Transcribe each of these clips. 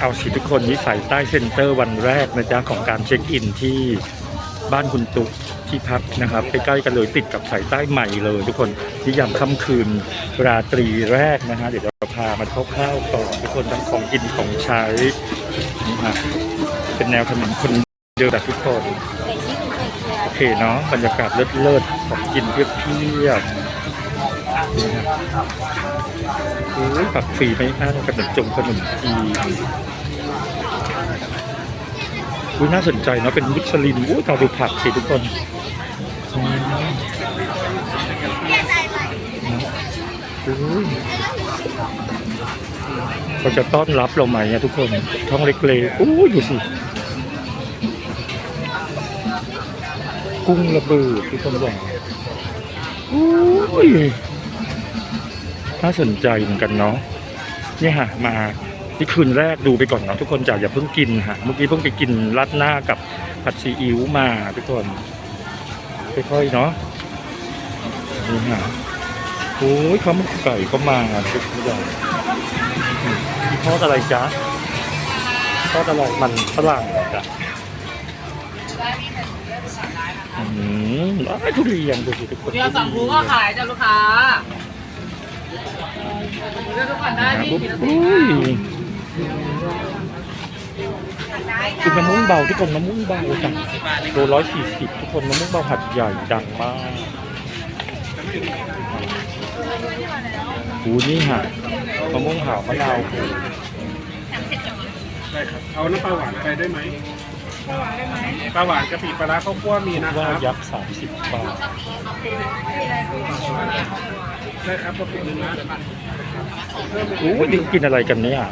เอาสิทุกคนนี่ใส่ใต้เซ็นเตอร์วันแรกนะจ๊ะของการเช็คอินที่บ้านคุณตุ๊กที่พักนะครับใกล้ๆกันเลยติดกับสายใต้ใหม่เลย ทุกคนที่ยามค่ำคืนราตรีแรกนะฮะเดี๋ยวเราพามาคร่าวๆก่อทุกคนทั้งของกินของใช้นี่ฮะเป็นแนวถนนคนเดินแบบทุกคนโอเคเนาะบรรยากาศเลิศๆของกินเพียบๆนี่ฮะ อ้ยผักฟรีไม่อั้นขนมจงขนมจีนอุ้ยน่าสนใจเนาะเป็นมิชลินอู้ตาดูผักสิทุกคนอุ้ยเขาจะต้อนรับเราไหมอะทุกคนท้องเล็กๆอู้ยดูสิ กุ้งระเบิดทุกคนบอกอุ้ย น่าสนใจเหมือนกันเนาะนี่ฮะมาที่คืนแรกดูไปก่อนเนาะทุกคนจ๋าอย่าเพิ่งกินฮะเมื่อกี้เพิ่งไปกินรัดหน้ากับผัดซีอิ๊วมาทุกคนค่อยๆเนาะนี่ฮะโอ้ยเขาวมันไก่ก็มาทุกอย่างทอดอะไรจ๊ะทอดอะไรมันฝรั่งเหรอจ๊ะอืมอ้าวทุเรียนดูสิทุกคนเบียร์สั่งพูก็ขายจ้ะลูกค้า คนได้พี่กี่นาทีอุ้ยคือมะม่วงเบาทุกคนมะม่วงเบาจ้ะโลร้อยสี่สิบทุกคนมะม่วงเบาหัดใหญ่ดังมากโอ้นี่ฮะมะม่วงหาวมะนาวโอ้ได้ครับเอาน้ำปลาหวานอะไรได้ไหมปลาหวานได้ไหมปลาหวานกะปิปลาร้าข้าวคั่วมีนะคว่ารับยักษ์สามสิบบาท ได้ครับกะปิหนึ่งนะโอ้ยนี่กินอะไรกันเนี่ย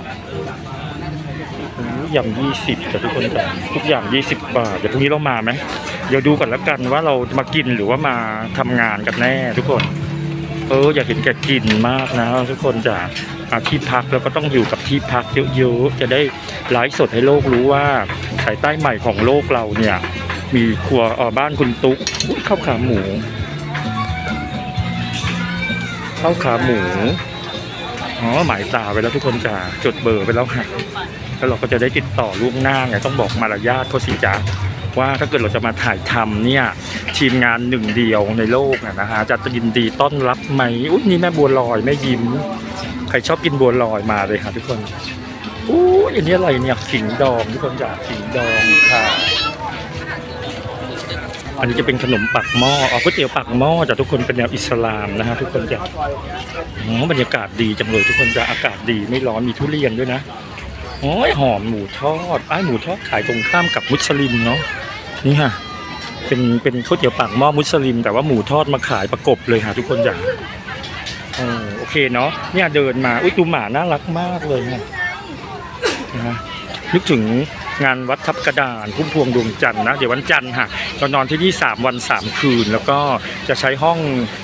อ้ยำยี่สิบจ้ะทุกคนจ้ะทุกอย่างยี่สิบบาทเดี๋ยวพรุ่งนี้เรามาไหมเดี๋ยวดูก่อนแล้วกันว่าเรามากินหรือว่ามาทำงานกันแน่ ทุกคน เอออยากเห็นแกกินมากนะ ทุกคนจะอาที่พักแล้วก็ต้องอยู่กับที่พักเยอะๆจะได้ไลฟ์สดให้โลกรู้ว่าสายใต้ใหม่ของโลกเราเนี่ย มีครัวออบ้านคุณตุ๊กข้าวขาหมู ข้าวขาหมู อ๋อหมายตาไปแล้วทุกคนจะจดเบอร์ไปแล้วค่ะแล้วเราก็จะได้ติดต่อล่วงหน้าไงต้องบอกมารยาทเขาสิจ้าว่าถ้าเกิดเราจะมาถ่ายทำเนี่ยทีมงานหนึ่งเดียวในโลกนะนะฮะจะยินดีต้อนรับไหมอุ้ยนี่แม่บัวลอยแม่ยิ้ม ใครชอบกินบัวลอยมาเลยค่ะทุกคนอู้อันนี้อะไรเนี่ยขิงดองทุกคนจ๋าขิงดองค่ะ อันนี้จะเป็นขนมปักหม้ออ๋อก๋วยเตี๋ยวปักหม้อจ้ะทุกคนเป็นแนวอิสลามนะฮะทุกคนจ้ะอ๋อบรรยากาศดีจังเลยทุกคนจะอากาศดีไม่ร้อนมีทุเรียนด้วยนะโอ้ยหอมหมูทอดไอ้หมูทอดขายตรงข้ามกับมุสลิมเนาะนี่ฮะเป็นเป็นข้าวเตี๋ยวปากหม้อมุสลิม แต่ว่าหมูทอดมาขายประกบเลยค่ะทุกคนจ้ะเออโอเคเนาะเนี่ยเดินมาอุ้ยดูหมาน่ารักมากเลยนะนะ นึกถึงงานวัดทับกระดานพุ่มพวงดวงจันทร์นะ เดี๋ยววันจันทร์ค่ะเรานอนที่นี่ 3 วัน 3 คืน แล้วก็จะใช้ห้อง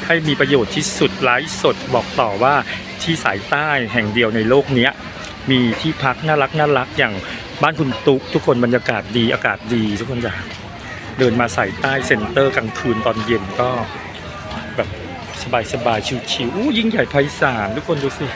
ให้มีประโยชน์ที่สุดไลฟ์สดบอกต่อว่าที่สายใต้แห่งเดียวในโลกเนี้ยมีที่พักน่ารักน่ารักอย่างบ้านคุณตุ๊กทุกคนบรรยากาศดีอากาศดีทุกคนจะเดินมาใส่ใต้เซ็นเตอร์กลางคืนตอนเย็นก็แบบสบายสบายๆชิวๆยิ่งใหญ่ไพศาลทุกคนดูสิ